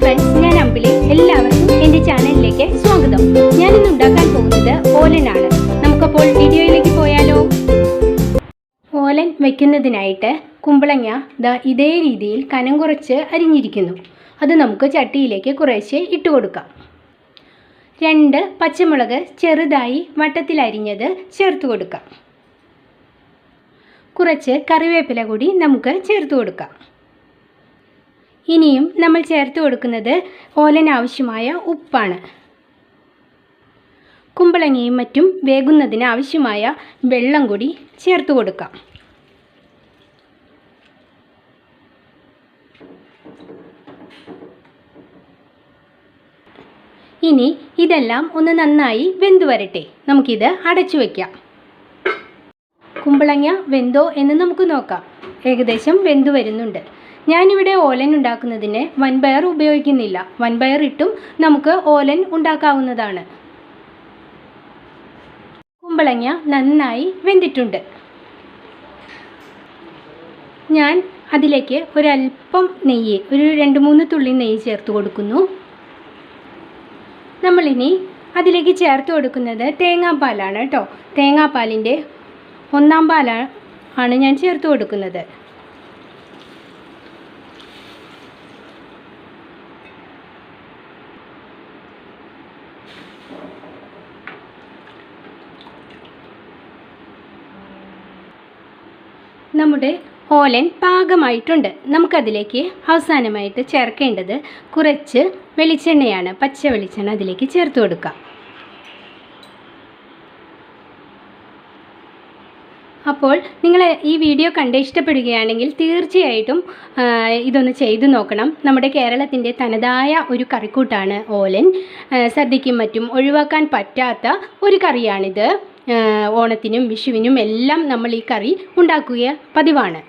Friends ഞാൻ അമ്പിളി. എല്ലാവർക്കും എന്റെ ചാനലിലേക്ക് സ്വാഗതം. ഞാൻ ഇന്ന് ഉണ്ടാക്കാൻ പോകുന്നത് ഓലനാണ്. നമുക്കപ്പോൾ വീഡിയോയിലേക്ക് പോയാലോ? ഓലൻ വയ്ക്കുന്നതിനായിട്ട് കുമ്പളങ്ങ ദാ ഇതേ രീതിയിൽ കനം കുറച്ച് അരിഞ്ഞിരിക്കുന്നു. അത് നമുക്ക് ചട്ടിയിലേക്ക് കുറേശ്ശെ ഇട്ട് കൊടുക്കാം. രണ്ട് പച്ചമുളക് ചെറുതായി വട്ടത്തിൽ അരിഞ്ഞത് ചേർത്ത് കൊടുക്കാം. കുറച്ച് കറിവേപ്പില കൂടി നമുക്ക് ചേർത്ത് കൊടുക്കാം. ഇനിയും നമ്മൾ ചേർത്ത് കൊടുക്കുന്നത് ഓലന് ആവശ്യമായ ഉപ്പാണ്. കുമ്പളങ്ങയും മറ്റും വേകുന്നതിന് ആവശ്യമായ വെള്ളം കൂടി ചേർത്ത് കൊടുക്കാം. ഇനി ഇതെല്ലാം ഒന്ന് നന്നായി വെന്ത് വരട്ടെ. നമുക്കിത് അടച്ചു വയ്ക്കാം കുമ്പളങ്ങ വെന്തോ എന്ന് നമുക്ക് നോക്കാം. ഏകദേശം വെന്തു വരുന്നുണ്ട്. ഞാനിവിടെ ഓലൻ ഉണ്ടാക്കുന്നതിന് വൻപയർ ഉപയോഗിക്കുന്നില്ല. വൻപയർ ഇട്ടും നമുക്ക് ഓലൻ ഉണ്ടാക്കാവുന്നതാണ്. കുമ്പളങ്ങ നന്നായി വെന്തിട്ടുണ്ട്. ഞാൻ അതിലേക്ക് ഒരല്പം നെയ്യ് ഒരു രണ്ട് മൂന്ന് തുള്ളി നെയ്യ് ചേർത്ത് കൊടുക്കുന്നു. നമ്മളിനി അതിലേക്ക് ചേർത്ത് കൊടുക്കുന്നത് തേങ്ങാപ്പാലാണ് കേട്ടോ. തേങ്ങാപ്പാലിന്റെ ഒന്നാം പാലാണ് ആണ് ഞാൻ ചേർത്ത് കൊടുക്കുന്നത്. നമ്മുടെ ഓലൻ പാകമായിട്ടുണ്ട്. നമുക്കതിലേക്ക് അവസാനമായിട്ട് ചേർക്കേണ്ടത് കുറച്ച് വെളിച്ചെണ്ണയാണ്. പച്ച വെളിച്ചെണ്ണ അതിലേക്ക് ചേർത്ത് കൊടുക്കാം. അപ്പോൾ നിങ്ങൾ ഈ വീഡിയോ കണ്ട് ഇഷ്ടപ്പെടുകയാണെങ്കിൽ തീർച്ചയായിട്ടും ഇതൊന്ന് ചെയ്തു നോക്കണം. നമ്മുടെ കേരളത്തിന്റെ തനതായ ഒരു കറിക്കൂട്ടാണ് ഓലൻ. സദ്യയ്ക്കും മറ്റും ഒഴിവാക്കാൻ പറ്റാത്ത ഒരു കറിയാണിത്. ഓണത്തിനും വിഷുവിനും എല്ലാം നമ്മൾ ഈ കറി ഉണ്ടാക്കുക പതിവാണ്.